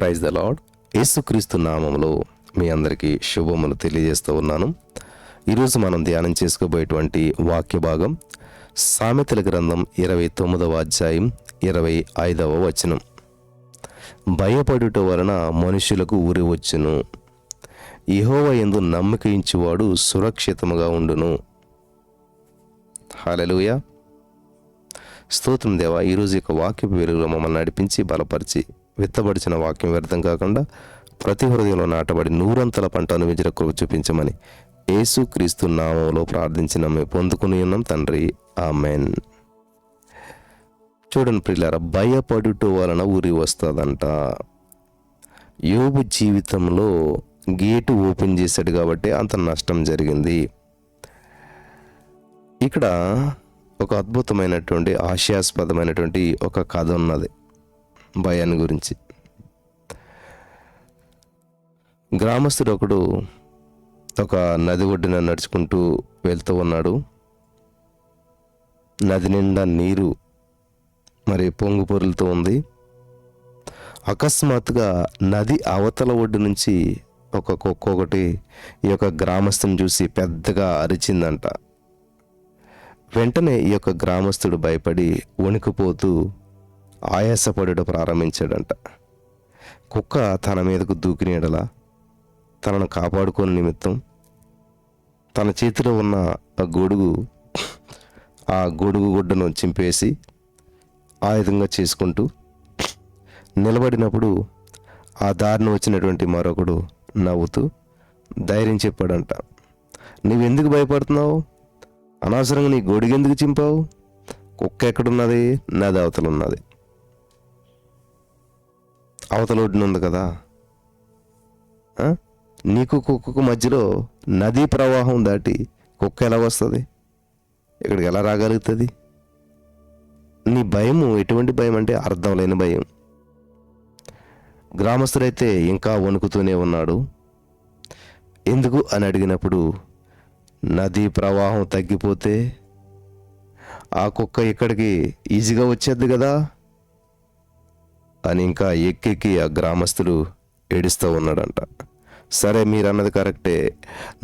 Praise the lord యేసుక్రీస్తు నామంలో మీ అందరికీ శుభములు తెలియజేస్తూ ఉన్నాను. ఈరోజు మనం ధ్యానం చేసుకోబోయేటువంటి వాక్య భాగం సామెతల గ్రంథం ఇరవై తొమ్మిదవ అధ్యాయం ఇరవై ఐదవ వచనం. భయపడుట వలన మనుషులకు ఉరి వచ్చును. ఇహోవ ఎందు నమ్మక ఇంచువాడు సురక్షితముగా ఉండును. హాలలుయా స్తోత్రం దేవా ఈరోజు యొక్క వాక్యపు వెలుగులో మమ్మల్ని నడిపించి బలపరిచి విత్తబడిచిన వాక్యం వ్యర్థం కాకుండా ప్రతి హృదయంలో నాటబడి నూరంతల పంటను విజర కృప చూపించమని యేసు క్రీస్తు నామంలో ప్రార్థించిన మేము పొందుకుని ఉన్నాం తండ్రి. ఆమెన్. చూడండి ప్రియులారా భయపడుట వలన ఊరి వస్తుందంట. యోబు జీవితంలో గేటు ఓపెన్ చేశాడు కాబట్టి అంత నష్టం జరిగింది. ఇక్కడ ఒక అద్భుతమైనటువంటి హాస్యాస్పదమైనటువంటి ఒక కథ ఉన్నది. భయాన్ని గురించి. గ్రామస్తుడు ఒకడు ఒక నది ఒడ్డున నడుచుకుంటూ వెళ్తూ ఉన్నాడు. నది నిండా నీరు మరి పొంగు పొరులుతూ ఉంది. అకస్మాత్తుగా నది అవతల ఒడ్డు నుంచి ఒక కుక్క ఒకటి ఈ యొక్క గ్రామస్తుని చూసి పెద్దగా అరిచిందంట. వెంటనే ఈ యొక్క గ్రామస్తుడు భయపడి వణికిపోతూ ఆయాసపడుట ప్రారంభించాడంట. కుక్క తన మీదకు దూకినీడలా తనను కాపాడుకోని నిమిత్తం తన చేతిలో ఉన్న ఆ గొడుగు ఆ గొడుగు గుడ్డను చింపేసి ఆయుధంగా చేసుకుంటూ నిలబడినప్పుడు ఆ దారిని వచ్చినటువంటి మరొకడు నవ్వుతూ ధైర్యం చెప్పాడంట. నువ్వెందుకు భయపడుతున్నావు? అనవసరంగా నీ గొడుగు ఎందుకు చింపావు? కుక్క ఎక్కడున్నది? నది దేవతలు ఉన్నది అవతల ఒడ్డున ఉంది కదా. నీకు కుక్కకు మధ్యలో నదీ ప్రవాహం దాటి కుక్క ఎలా వస్తుంది? ఇక్కడికి ఎలా రాగలుగుతుంది? నీ భయము ఎటువంటి భయం అంటే అర్థం లేని భయం. గ్రామస్తుడైతే ఇంకా వణుకుతూనే ఉన్నాడు. ఎందుకు అని అడిగినప్పుడు నదీ ప్రవాహం తగ్గిపోతే ఆ కుక్క ఇక్కడికి ఈజీగా వచ్చేద్ది కదా. అని ఇంకా ఎక్కెక్కి ఆ గ్రామస్తులు ఏడుస్తూ ఉన్నాడంట. సరే మీరు అన్నది కరెక్టే.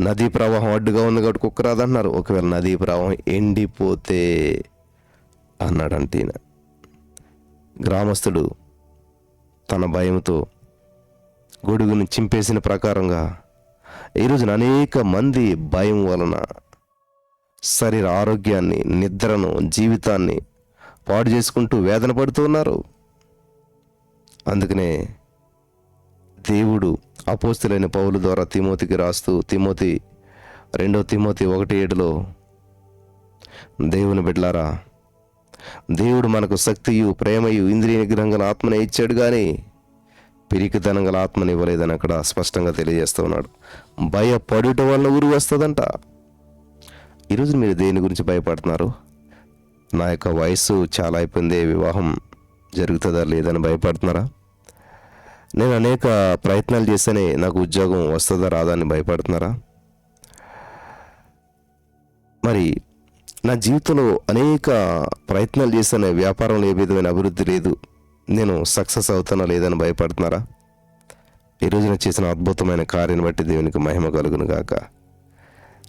నదీ ప్రవాహం అడ్డుగా ఉంది కాబట్టి కుక్క రాదన్నారు ఒకవేళ నదీ ప్రవాహం ఎండిపోతే అన్నాడంట ఈయన. గ్రామస్తుడు తన భయంతో గొడుగుని చింపేసిన ప్రకారంగా ఈరోజున అనేక మంది భయం వలన శరీర ఆరోగ్యాన్ని నిద్రను జీవితాన్ని పాడు చేసుకుంటూ వేదన పడుతూ ఉన్నారు. అందుకనే దేవుడు అపోస్తులైన పౌలు ద్వారా తిమోతికి రాస్తూ తిమోతి రెండో తిమోతి ఒకటి ఏడులో దేవుని బిడ్లారా దేవుడు మనకు శక్తియు ప్రేమయు ఇంద్రియ నిగ్రహం గల ఆత్మనే ఇచ్చాడు కానీ పిరికితనం గల ఆత్మని ఇవ్వలేదని అక్కడ స్పష్టంగా తెలియజేస్తూ ఉన్నాడు. భయపడుట వల్ల ఊరు వస్తుందంట. ఈరోజు మీరు దేని గురించి భయపడుతున్నారు? నా యొక్క వయస్సు చాలా అయిపోయింది వివాహం జరుగుతుందా లేదని భయపడుతున్నారా? నేను అనేక ప్రయత్నాలు చేస్తేనే నాకు ఉద్యోగం వస్తుందా రాదా అని భయపడుతున్నారా? మరి నా జీవితంలో అనేక ప్రయత్నాలు చేస్తేనే వ్యాపారంలో ఏ విధమైన అభివృద్ధి లేదు. నేను సక్సెస్ అవుతానా లేదని భయపడుతున్నారా? ఈరోజు రోజున చేసిన అద్భుతమైన కార్యాన్ని బట్టి దేవునికి మహిమ కలుగును గాక.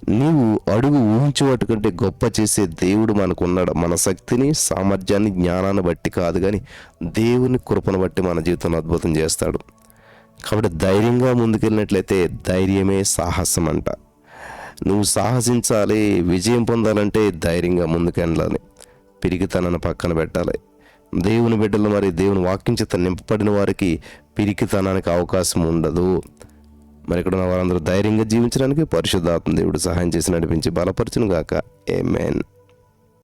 నీవు అడుగు ఊహించేవాటి కంటే గొప్ప చేసే దేవుడు మనకున్నాడు. మన శక్తిని సామర్థ్యాన్ని జ్ఞానాన్ని బట్టి కాదు కానీ దేవుని కృపను బట్టి మన జీవితంలో అద్భుతం చేస్తాడు. కాబట్టి ధైర్యంగా ముందుకెళ్ళినట్లయితే ధైర్యమే సాహసం అంట నువ్వు సాహసించాలి విజయం పొందాలంటే ధైర్యంగా ముందుకెళ్ళాలి. పిరికితనను పక్కన పెట్టాలి. దేవుని బిడ్డలు మరి దేవుని వాక్యం చేత నింపబడిన వారికి పిరికితనానికి అవకాశం ఉండదు. మరి ఇక్కడ ఉన్న వారందరూ ధైర్యంగా జీవించడానికి పరిశుద్ధాత్మ దేవుడు సహాయం చేసి నడిపించి బలపరచును గాక ఏ